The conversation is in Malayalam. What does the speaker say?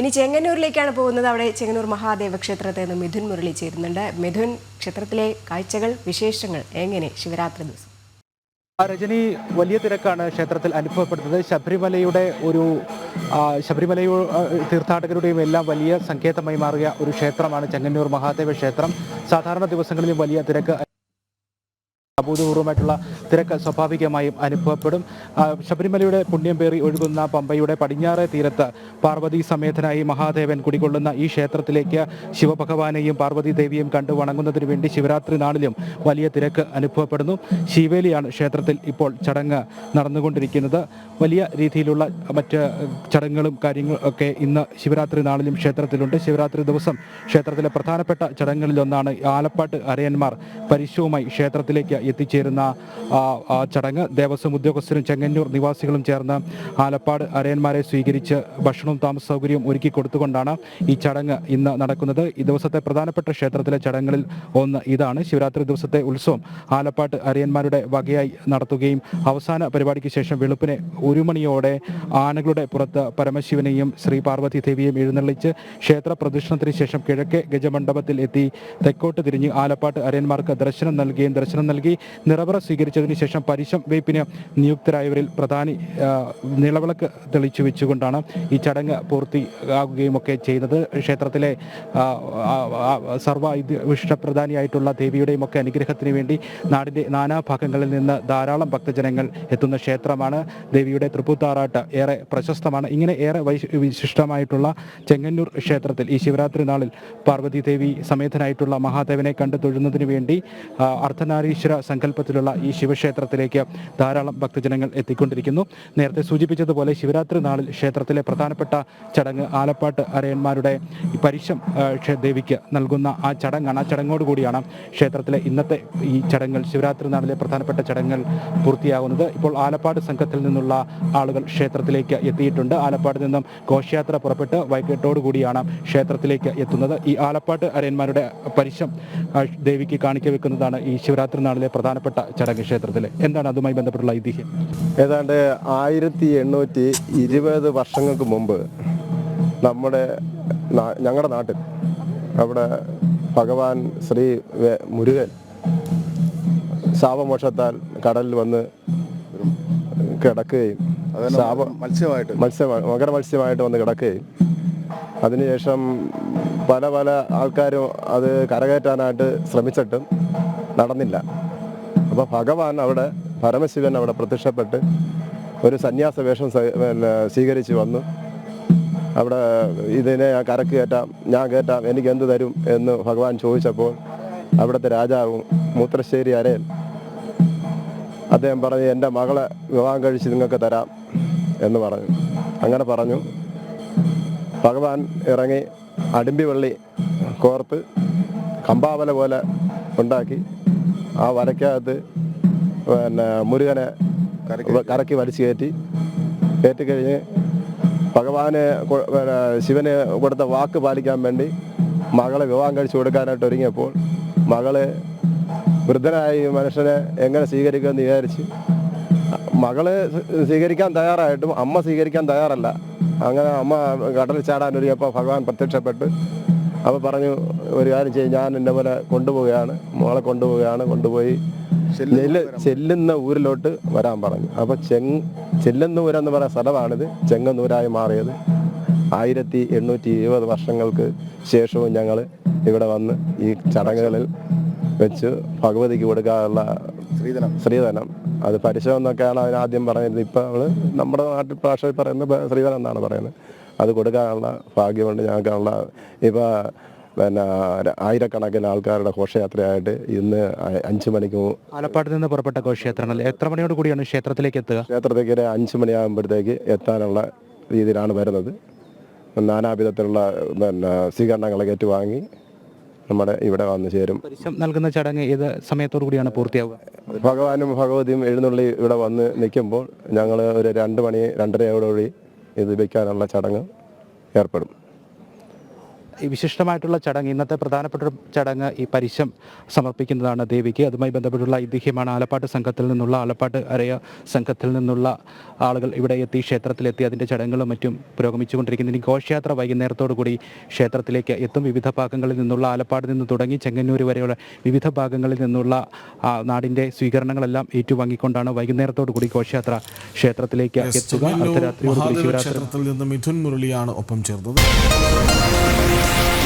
ഇനി ചെങ്ങന്നൂരിലേക്കാണ് പോകുന്നത്. അവിടെ ചെങ്ങന്നൂർ മഹാദേവ ക്ഷേത്രത്തിൽ നിന്ന് മിഥുൻ മുരളി ചേരുന്നുണ്ട്. മിഥുൻ ക്ഷേത്രത്തിലെ കാഴ്ചകൾ വിശേഷങ്ങൾ എങ്ങനെ? ശിവരാത്രി ദിവസം. രജനി വലിയ തിരക്കാണ് ക്ഷേത്രത്തിൽ അനുഭവപ്പെടുന്നത്. ശബരിമലയുടെ ഒരു ശബരിമലയു തീർത്ഥാടകരുടെയും എല്ലാം വലിയ സങ്കേതമായി മാറിയ ഒരു ക്ഷേത്രമാണ് ചെങ്ങന്നൂർ മഹാദേവ ക്ഷേത്രം. സാധാരണ ദിവസങ്ങളിലും വലിയ തിരക്ക് അഭൂതപൂർവമായിട്ടുള്ള തിരക്ക് സ്വാഭാവികമായും അനുഭവപ്പെടും. ശബരിമലയുടെ പുണ്യം പേറി ഒഴുകുന്ന പമ്പയുടെ പടിഞ്ഞാറെ തീരത്ത് പാർവതി സമേതനായി മഹാദേവൻ കുടികൊള്ളുന്ന ഈ ക്ഷേത്രത്തിലേക്ക് ശിവഭഗവാനെയും പാർവതി ദേവിയും കണ്ടു വണങ്ങുന്നതിന് വേണ്ടി ശിവരാത്രി നാളിലും വലിയ തിരക്ക് അനുഭവപ്പെടുന്നു. ശിവേലിയാണ് ക്ഷേത്രത്തിൽ ഇപ്പോൾ ചടങ്ങ് നടന്നുകൊണ്ടിരിക്കുന്നത്. വലിയ രീതിയിലുള്ള മറ്റ് ചടങ്ങുകളും കാര്യങ്ങളും ഒക്കെ ഇന്ന് ശിവരാത്രി നാളിലും ക്ഷേത്രത്തിലുണ്ട്. ശിവരാത്രി ദിവസം ക്ഷേത്രത്തിലെ പ്രധാനപ്പെട്ട ചടങ്ങുകളിലൊന്നാണ് ആലപ്പാട്ട് അരയന്മാർ പരിശുവുമായി ക്ഷേത്രത്തിലേക്ക് എത്തിച്ചേരുന്ന ചടങ്ങ് ദേവസ്വം ഉദ്യോഗസ്ഥരും ചെങ്ങന്നൂർ നിവാസികളും ചേർന്ന് ആലപ്പാട് അരയന്മാരെ സ്വീകരിച്ച് ഭക്ഷണവും താമസ സൗകര്യവും ഒരുക്കി കൊടുത്തുകൊണ്ടാണ് ഈ ചടങ്ങ് ഇന്ന് നടക്കുന്നത്. ഈ ദിവസത്തെ പ്രധാനപ്പെട്ട ക്ഷേത്രത്തിലെ ചടങ്ങുകളിൽ ഒന്ന് ഇതാണ്. ശിവരാത്രി ദിവസത്തെ ഉത്സവം ആലപ്പാട്ട് അരയന്മാരുടെ വകയായി നടത്തുകയും അവസാന പരിപാടിക്ക് ശേഷം വെളുപ്പിനെ ഒരു മണിയോടെ ആനകളുടെ പുറത്ത് പരമശിവനെയും ശ്രീ പാർവതി ദേവിയെയും എഴുന്നള്ളിച്ച് ക്ഷേത്ര പ്രദക്ഷിണത്തിന് ശേഷം കിഴക്കേ ഗജമണ്ഡപത്തിൽ എത്തി തെക്കോട്ട് തിരിഞ്ഞ് ആലപ്പാട്ട് അരയന്മാർക്ക് ദർശനം നൽകുകയും ദർശനം നൽകി നിറവറ സ്വീകരിച്ചതിന് ശേഷം പരിശം വെയ്പ്പിന് നിയുക്തരായവരിൽ പ്രധാനി നിളവിളക്ക് തെളിച്ചു വെച്ചുകൊണ്ടാണ് ഈ ചടങ്ങ് പൂർത്തിയാകുകയും ഒക്കെ ചെയ്യുന്നത്. ക്ഷേത്രത്തിലെ സർവ വിഷ്ടപ്രധാനിയായിട്ടുള്ള ദേവിയുടെയും ഒക്കെ അനുഗ്രഹത്തിന് വേണ്ടി നാടിന്റെ നാനാഭാഗങ്ങളിൽ നിന്ന് ധാരാളം ഭക്തജനങ്ങൾ എത്തുന്ന ക്ഷേത്രമാണ്. ദേവിയുടെ തൃപ്പൂത്താറാട്ട് ഏറെ പ്രശസ്തമാണ്. ഇങ്ങനെ ഏറെ വിശിഷ്ടമായിട്ടുള്ള ചെങ്ങന്നൂർ ക്ഷേത്രത്തിൽ ഈ ശിവരാത്രി നാളിൽ പാർവതി ദേവി സമേതനായിട്ടുള്ള മഹാദേവനെ കണ്ടു തൊഴുന്നതിന് വേണ്ടി അർദ്ധനാരീശ്വര സങ്കല്പത്തിലുള്ള ഈ ശിവക്ഷേത്രത്തിലേക്ക് ധാരാളം ഭക്തജനങ്ങൾ എത്തിക്കൊണ്ടിരിക്കുന്നു. നേരത്തെ സൂചിപ്പിച്ചതുപോലെ ശിവരാത്രി നാളിൽ ക്ഷേത്രത്തിലെ പ്രധാനപ്പെട്ട ചടങ്ങ് ആലപ്പാട്ട് അരയന്മാരുടെ പരിശം ദേവിക്ക് നൽകുന്ന ആ ചടങ്ങാണ്. ആ ചടങ്ങോടുകൂടിയാണ് ക്ഷേത്രത്തിലെ ഇന്നത്തെ ഈ ചടങ്ങുകൾ ശിവരാത്രി നാളിലെ പ്രധാനപ്പെട്ട ചടങ്ങുകൾ പൂർത്തിയാകുന്നത്. ഇപ്പോൾ ആലപ്പാട് സംഘത്തിൽ നിന്നുള്ള ആളുകൾ ക്ഷേത്രത്തിലേക്ക് എത്തിയിട്ടുണ്ട്. ആലപ്പാട് നിന്നും ഘോഷയാത്ര പുറപ്പെട്ട് വൈകിട്ടോടു കൂടിയാണ് ക്ഷേത്രത്തിലേക്ക് എത്തുന്നത്. ഈ ആലപ്പാട്ട് അരയന്മാരുടെ പരിശം ദേവിക്ക് കാണിക്ക വെക്കുന്നതാണ് ഈ ശിവരാത്രി നാളിലെ പ്രധാനപ്പെട്ട ചടങ്ങ് ക്ഷേത്രത്തിലെ എന്താണ് അതുമായി ബന്ധപ്പെട്ടുള്ള ഐതിഹ്യം? ഏതാണ്ട് ആയിരത്തി എണ്ണൂറ്റി ഇരുപത് വർഷങ്ങൾക്ക് മുമ്പ് നമ്മുടെ ഞങ്ങളുടെ നാട്ടിൽ അവിടെ ഭഗവാൻ ശ്രീ മുരുകൻ ശാപമോക്ഷത്താൽ കടലിൽ വന്ന് കിടക്കുകയും ശാപ മത്സ്യമായിട്ട്. മത്സ്യ മകര മത്സ്യമായിട്ട് വന്ന് കിടക്കുകയും അതിനുശേഷം പല പല ആൾക്കാരും അത് കരകയറ്റാനായിട്ട് ശ്രമിച്ചിട്ടും നടന്നില്ല. അപ്പോൾ ഭഗവാൻ അവിടെ പരമശിവൻ അവിടെ പ്രത്യക്ഷപ്പെട്ട് ഒരു സന്യാസ വേഷം സ്വീകരിച്ച് വന്നു. അവിടെ ഇതിനെ ഞാൻ കരക്ക് കയറ്റാം ഞാൻ കയറ്റാം എനിക്ക് എന്ത് തരും എന്ന് ഭഗവാൻ ചോദിച്ചപ്പോൾ അവിടുത്തെ രാജാവും മൂത്രശ്ശേരി അരയൻ അദ്ദേഹം പറഞ്ഞു എന്റെ മകളെ വിവാഹം കഴിച്ച് നിങ്ങൾക്ക് തരാം എന്ന് പറഞ്ഞു. അങ്ങനെ പറഞ്ഞു. ഭഗവാൻ ഇറങ്ങി അടിമ്പി വെള്ളി കോർത്ത് കമ്പാവല പോലെ ഉണ്ടാക്കി. ആ വരയ്ക്കകത്ത് പിന്നെ മുരുകനെ കരക്കി വലിച്ചു കയറ്റി. കയറ്റിക്കഴിഞ്ഞ് ഭഗവാന് ശിവന് കൊടുത്ത വാക്ക് പാലിക്കാൻ വേണ്ടി മകളെ വിവാഹം കഴിച്ചു കൊടുക്കാനായിട്ട് ഒരുങ്ങിയപ്പോൾ മകൾ വൃദ്ധനായ മനുഷ്യനെ എങ്ങനെ സ്വീകരിക്കുമെന്ന് വിചാരിച്ച് മകൾ സ്വീകരിക്കാൻ തയ്യാറായിട്ടും അമ്മ സ്വീകരിക്കാൻ തയ്യാറല്ല. അങ്ങനെ അമ്മ കടലിൽ ചാടാൻ ഒരുങ്ങിയപ്പോൾ ഭഗവാൻ പ്രത്യക്ഷപ്പെട്ട് അപ്പോൾ പറഞ്ഞു ഒരു കാര്യം ചെയ്യും ഞാൻ എന്റെ പോലെ കൊണ്ടുപോവുകയാണ് മോളെ കൊണ്ടുപോവുകയാണ് കൊണ്ടുപോയി നെല്ല് ചെല്ലുന്ന ഊരിലോട്ട് വരാൻ പറഞ്ഞു. അപ്പോൾ ചെങ് ചെല്ലുന്ന ഊരെന്ന് പറയുന്ന സ്ഥലമാണിത്. ചെങ്ങന്നൂരായി മാറിയത്. ആയിരത്തി എണ്ണൂറ്റി ഇരുപത് വർഷങ്ങൾക്ക് ശേഷവും ഞങ്ങൾ ഇവിടെ വന്ന് ഈ ചടങ്ങുകളിൽ വെച്ച് ഭഗവതിക്ക് കൊടുക്കാനുള്ള ശ്രീധനം ശ്രീധനം അത് പരിശോധന എന്നൊക്കെയാണ് അതിനാദ്യം പറഞ്ഞത് ഇപ്പം നമ്മൾ നമ്മുടെ നാട്ടിൽ ഭാഷയിൽ പറയുന്ന ശ്രീധനം എന്നാണ് പറയുന്നത്. അത് കൊടുക്കാനുള്ള ഭാഗ്യമുണ്ട് ഞങ്ങൾക്കുള്ള ഇപ്പം പിന്നെ ആയിരക്കണക്കിന് ആൾക്കാരുടെ ഘോഷയാത്രയായിട്ട് ഇന്ന് അഞ്ച് മണിക്ക് ആലപ്പാട് നിന്ന് പുറപ്പെട്ട ഘോഷയാത്രകൾ എത്ര മണിയോട് കൂടിയാണ് ക്ഷേത്രത്തിലേക്ക് എത്തുക? ക്ഷേത്രത്തേക്ക് ഒരു അഞ്ച് മണിയാകുമ്പോഴത്തേക്ക് എത്താനുള്ള രീതിയിലാണ് വരുന്നത്. നാനാവിധത്തിലുള്ള പിന്നെ സ്വീകരണങ്ങളൊക്കെ ഏറ്റുവാങ്ങി നമ്മുടെ ഇവിടെ വന്നു ചേരും. നൽകുന്ന ചടങ്ങ് ഏത് സമയത്തോടു കൂടിയാണ് പൂർത്തിയാവുക? ഭഗവാനും ഭഗവതിയും എഴുന്നള്ളി ഇവിടെ വന്ന് നിൽക്കുമ്പോൾ ഞങ്ങൾ ഒരു രണ്ട് മണി രണ്ടരയോടുകൂടി ഇത് വയ്ക്കാനുള്ള ചടങ്ങ് ഏർപ്പെടും. വിശിഷ്ടമായിട്ടുള്ള ചടങ്ങ് ഇന്നത്തെ പ്രധാനപ്പെട്ട ഒരു ചടങ്ങ് ഈ പരിശം സമർപ്പിക്കുന്നതാണ് ദേവിക്ക്. അതുമായി ബന്ധപ്പെട്ടുള്ള ഐതിഹ്യമാണ് ആലപ്പാട്ട് സംഘത്തിൽ നിന്നുള്ള ആലപ്പാട്ട് അരയ സംഘത്തിൽ നിന്നുള്ള ആളുകൾ ഇവിടെ എത്തി ക്ഷേത്രത്തിലെത്തി അതിന്റെ ചടങ്ങുകളും മറ്റും പുരോഗമിച്ചുകൊണ്ടിരിക്കുന്നു. ഇനി ഘോഷയാത്ര വൈകുന്നേരത്തോടു കൂടി ക്ഷേത്രത്തിലേക്ക് എത്തും. വിവിധ ഭാഗങ്ങളിൽ നിന്നുള്ള ആലപ്പാട് നിന്ന് തുടങ്ങി ചെങ്ങന്നൂർ വരെയുള്ള വിവിധ ഭാഗങ്ങളിൽ നിന്നുള്ള നാടിന്റെ സ്വീകരണങ്ങളെല്ലാം ഏറ്റുവാങ്ങിക്കൊണ്ടാണ് വൈകുന്നേരത്തോടു കൂടി ഘോഷയാത്ര ക്ഷേത്രത്തിലേക്ക്. എത്തുക. അർദ്ധരാത്രി അർദ്ധരാത്രിയോടുകൂടി മഹാദേവ ശിവരാത്രി ക്ഷേത്രത്തിൽ നിന്ന് മിഥുൻ മുരളിയാണ് ഒപ്പം ചേർന്നത്. Podcast.